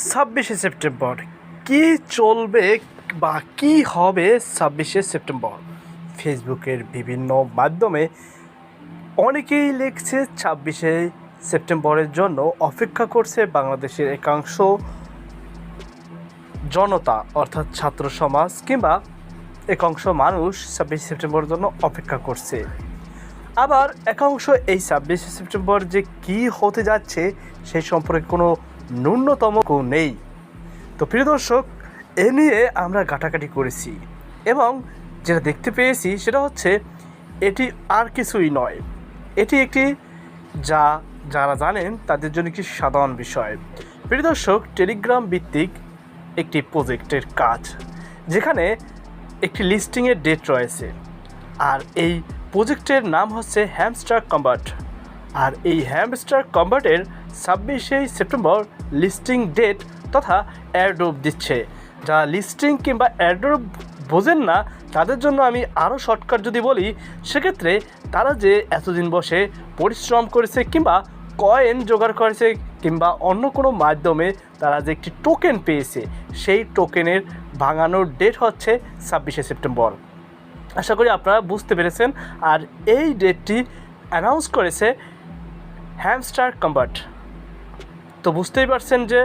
ছাব্বিশে সেপ্টেম্বর। কি চলবে বা কি হবে ছাব্বিশে সেপ্টেম্বর? ফেসবুকের বিভিন্ন মাধ্যমে অনেকেই লিখছে ছাব্বিশে সেপ্টেম্বরের জন্য অপেক্ষা করছে বাংলাদেশের একাংশ জনতা, অর্থাৎ ছাত্র সমাজ কিংবা একাংশ মানুষ ছাব্বিশে সেপ্টেম্বরের জন্য অপেক্ষা করছে। আবার একাংশ এই ছাব্বিশে সেপ্টেম্বর যে কি হতে যাচ্ছে সেই সম্পর্কে কোনো ন্যূনতম কেউ নেই। তো প্রিয় দর্শক, এ নিয়ে আমরা ঘাটাঘাটি করেছি এবং যেটা দেখতে পেয়েছি সেটা হচ্ছে এটি আর কিছুই নয়। এটি একটি যা যারা জানেন তাদের জন্য একটি সাধারণ বিষয়। প্রিয় দর্শক টেলিগ্রাম ভিত্তিক একটি প্রজেক্টের কাজ, যেখানে একটি লিস্টিংয়ের ডেট রয়েছে। আর এই প্রজেক্টের নাম হচ্ছে হ্যামস্টার কম্বাট আর এই হ্যামস্টার কম্বাটের ছাব্বিশে সেপ্টেম্বর লিস্টিং ডেট তথা অ্যাড্রোপ দিচ্ছে। যারা লিস্টিং কিংবা অ্যাড্রোপ বোঝেন না, তাদের জন্য আমি আরও শর্টকাট যদি বলি, সেক্ষেত্রে তারা যে এতদিন বসে পরিশ্রম করেছে কিংবা কয়েন জোগাড় করেছে কিংবা অন্য কোনো মাধ্যমে তারা যে একটি টোকেন পেয়েছে, সেই টোকেনের ভাঙানোর ডেট হচ্ছে ছাব্বিশে সেপ্টেম্বর। আশা করি আপনারা বুঝতে পেরেছেন। আর এই ডেটটি অ্যানাউন্স করেছে হ্যামস্টার কম্বাট তো বুঝতেই পারছেন যে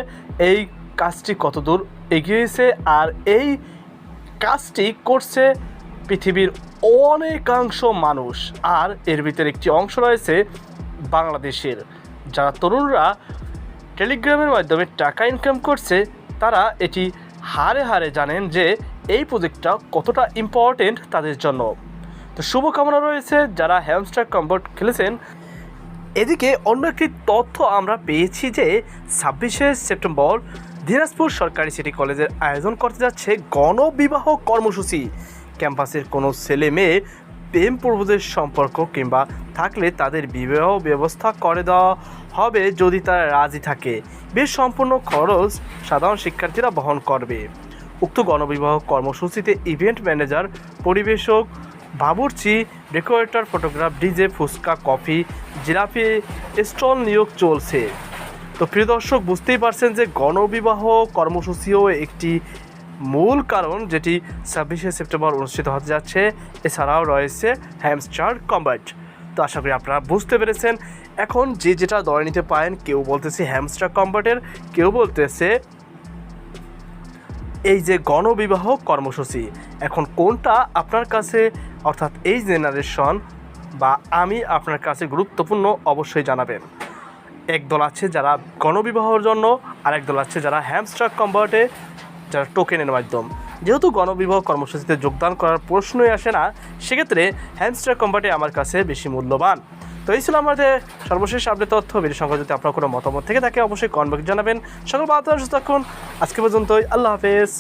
এই কাজটি কতদূর এগিয়েছে আর এই কাজটি করছে পৃথিবীর অনেকাংশ মানুষ। আর এর ভিতরে একটি অংশ রয়েছে বাংলাদেশের। যারা তরুণরা টেলিগ্রামের মাধ্যমে টাকা ইনকাম করছে, তারা এটি হারে হারে জানেন যে এই প্রজেক্টটা কতটা ইম্পর্টেন্ট তাদের জন্য। তো শুভকামনা রয়েছে যারা হ্যামস্টার কম্বোর্ট খেলেছেন এদিকে অন্য একটি তথ্য আমরা পেয়েছি যে ছাব্বিশে সেপ্টেম্বর দিনাজপুর সরকারি সিটি কলেজের আয়োজন করতে যাচ্ছে গণবিবাহ কর্মসূচি। ক্যাম্পাসের কোনো ছেলে মেয়ে প্রেম পূর্বদের সম্পর্ক কিংবা থাকলে তাদের বিবাহ ব্যবস্থা করে দেওয়া হবে যদি তারা রাজি থাকে। বেশ সম্পূর্ণ খরচ সাধারণ শিক্ষার্থীরা বহন করবে। উক্ত গণবিবাহ কর্মসূচিতে ইভেন্ট ম্যানেজার, পরিবেশক বাবুর্চি, decorator, photograph, DJ, fuchka, coffee, jalebi, stall নিয়োগ চলছে। তো প্রিয় দর্শক, বুঝতেই পারছেন যে গণবিবাহ কর্মসূচিও একটি মূল কারণ যেটি ছাব্বিশে সেপ্টেম্বর অনুষ্ঠিত হতে যাচ্ছে। এছাড়াও রয়েছে হ্যামস্টার কম্বাট তো আশা করি আপনারা বুঝতে পেরেছেন। এখন যে যেটা দলে নিতে পারেন, কেউ বলতেছে হ্যামস্টার কম্বাটের কেউ বলতেছে এই যে গণবিবাহ কর্মসূচি, এখন কোনটা আপনার কাছে, অর্থাৎ এই জেনারেশন বা আমি আপনার কাছে গুরুত্বপূর্ণ অবশ্যই জানাবেন। একদল আছে যারা গণবিবাহর জন্য আর একদল আছে যারা হ্যামস্টার কম্বার্টে যারা টোকেনের মাধ্যম। যেহেতু গণবিবাহ কর্মসূচিতে যোগদান করার প্রশ্নই আসে না, সেক্ষেত্রে হ্যামস্টার কম্বার্টে আমার কাছে বেশি মূল্যবান। তো এই ছিল আমাদের সর্বশেষ আপডেট তথ্য। ভিডিও সংখ্যা যদি আপনার কোনো মতামত থেকে থাকে, অবশ্যই কমেন্ট জানাবেন। সকল বার্তা থাকুন। আজকে পর্যন্তই, আল্লাহ হাফেজ।